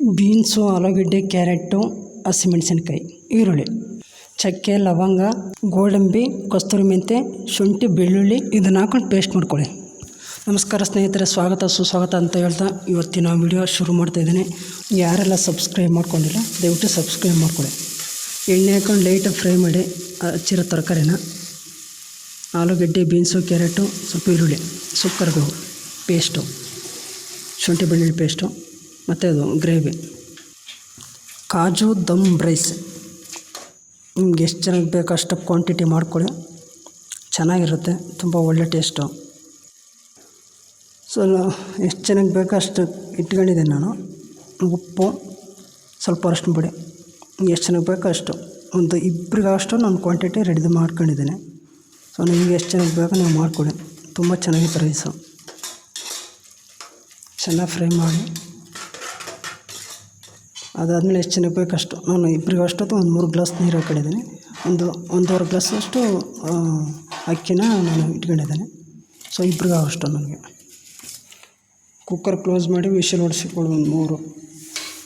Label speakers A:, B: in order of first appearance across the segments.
A: Beans, ಆಲೂಗಡ್ಡೆ, carrot, ಹಸಿಮೆಣಸಿನ್ಕಾಯಿ, ಈರುಳ್ಳಿ, ಚಕ್ಕೆ, ಲವಂಗ, ಗೋಡಂಬಿ, ಕಸ್ತೂರಿ ಮೆಂತೆ, ಶುಂಠಿ, ಬೆಳ್ಳುಳ್ಳಿ ಇದನ್ನು ಹಾಕೊಂಡು ಪೇಸ್ಟ್ ಮಾಡ್ಕೊಳ್ಳಿ. ನಮಸ್ಕಾರ ಸ್ನೇಹಿತರೆ, ಸ್ವಾಗತ, ಸುಸ್ವಾಗತ ಅಂತ ಹೇಳ್ತಾ ಇವತ್ತಿನ ವಿಡಿಯೋ ಶುರು ಮಾಡ್ತಾ ಇದ್ದೀನಿ. ಯಾರೆಲ್ಲ ಸಬ್ಸ್ಕ್ರೈಬ್ ಮಾಡ್ಕೊಂಡಿಲ್ಲ, ದಯವಿಟ್ಟು ಸಬ್ಸ್ಕ್ರೈಬ್ ಮಾಡ್ಕೊಳ್ಳಿ. ಎಣ್ಣೆ ಹಾಕೊಂಡು ಲೈಟಾಗಿ ಫ್ರೈ ಮಾಡಿ, ಹಚ್ಚಿರೋ ತರಕಾರಿನ, ಆಲೂಗಡ್ಡೆ, ಬೀನ್ಸು, ಕ್ಯಾರೆಟು, ಸ್ವಲ್ಪ ಈರುಳ್ಳಿ ಸುಕ್ಕರ್ಗು ಪೇಸ್ಟು ಶುಂಠಿ, ಬೆಳ್ಳುಳ್ಳಿ ಪೇಸ್ಟು ಮತ್ತು ಅದು ಗ್ರೇವಿ. ಕಾಜು ದಮ್ ರೈಸ್. ನಿಮ್ಗೆ ಎಷ್ಟು ಜನಕ್ಕೆ ಬೇಕು ಅಷ್ಟು ಕ್ವಾಂಟಿಟಿ ಮಾಡ್ಕೊಳ್ಳಿ. ಚೆನ್ನಾಗಿರುತ್ತೆ, ತುಂಬ ಒಳ್ಳೆ ಟೇಸ್ಟು ಸೊ ಎಷ್ಟು ಜನಕ್ಕೆ ಬೇಕೋ ಅಷ್ಟು ಇಟ್ಕೊಂಡಿದ್ದೀನಿ ನಾನು. ಉಪ್ಪು, ಸ್ವಲ್ಪ ಅರಶಿನ ಪುಡಿ. ಎಷ್ಟು ಜನಕ್ಕೆ ಬೇಕೋ ಅಷ್ಟು. ಒಂದು ಇಬ್ಬರಿಗಷ್ಟು ನಾನು ಕ್ವಾಂಟಿಟಿ ರೆಡಿ ಮಾಡ್ಕೊಂಡಿದ್ದೀನಿ. ಸೊ ನಿಮಗೆ ಎಷ್ಟು ಜನಕ್ಕೆ ಬೇಕೋ ನೀವು ಮಾಡಿಕೊಡಿ ತುಂಬ ಚೆನ್ನಾಗಿತ್ತು ರೈಸು ಚೆನ್ನಾಗಿ ಫ್ರೈ ಮಾಡಿ. ಅದಾದಮೇಲೆ ಎಷ್ಟು ಜನಕ್ಕೆ ಬೇಕಷ್ಟು ನಾನು ಇಬ್ಬರಿಗೆ ಅಷ್ಟೊತ್ತು ಒಂದು ಮೂರು ಗ್ಲಾಸ್ ನೀರು ಹಾಕೊಂಡಿದ್ದೀನಿ. ಒಂದು ಒಂದೂವರೆ ಗ್ಲಾಸ್ ಅಷ್ಟು ಆ, ಅಕ್ಕಿನ ನಾನು ಇಟ್ಕೊಂಡಿದ್ದೇನೆ. ಸೊ ಇಬ್ಬರಿಗೆ ಅಷ್ಟು ನನಗೆ. ಕುಕ್ಕರ್ ಕ್ಲೋಸ್ ಮಾಡಿ ವಿಷಲ್ ಹೊಡೆಸಿಕೊಳ್ಳಿ ಒಂದು ಮೂರು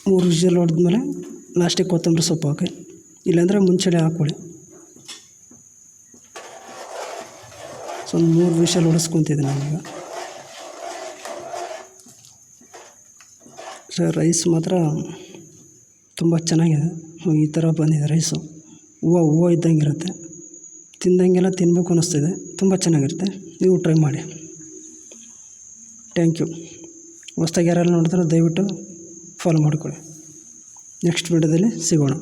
A: ಮೂರು ವಿಷಲ್ ಹೊಡೆದ್ಮೇಲೆ ಲಾಸ್ಟಿಗೆ ಕೊತ್ತಂಬರಿ ಸೊಪ್ಪು ಹಾಕಿ. ಇಲ್ಲಾಂದರೆ ಮುಂಚೆನೇ ಹಾಕ್ಕೊಳ್ಳಿ. ಸೊ ಒಂದು ಮೂರು ವಿಷಲ್ ಹೊಡೆಸ್ಕೊತಿದ್ದೀನಿ ನಾನೀಗ ಸರ್ ರೈಸ್ ಮಾತ್ರ ತುಂಬ ಚೆನ್ನಾಗಿದೆ. ಈ ಥರ ಬಂದಿದೆ ರೈಸು. ಹೂವು ಹೂವು ಇದ್ದಂಗೆ ಇರುತ್ತೆ ತಿಂದಂಗೆಲ್ಲ ತಿನ್ನಬೇಕು ಅನ್ನಿಸ್ತಿದೆ ತುಂಬ ಚೆನ್ನಾಗಿರುತ್ತೆ. ನೀವು ಟ್ರೈ ಮಾಡಿ. Thank you. ಹೊಸ್ದಾಗಿ ಯಾರೆಲ್ಲ ನೋಡಿದ್ರೆ ದಯವಿಟ್ಟು ಫಾಲೋ ಮಾಡಿಕೊಳ್ಳಿ. ನೆಕ್ಸ್ಟ್ ವೀಡಿಯೋದಲ್ಲಿ ಸಿಗೋಣ.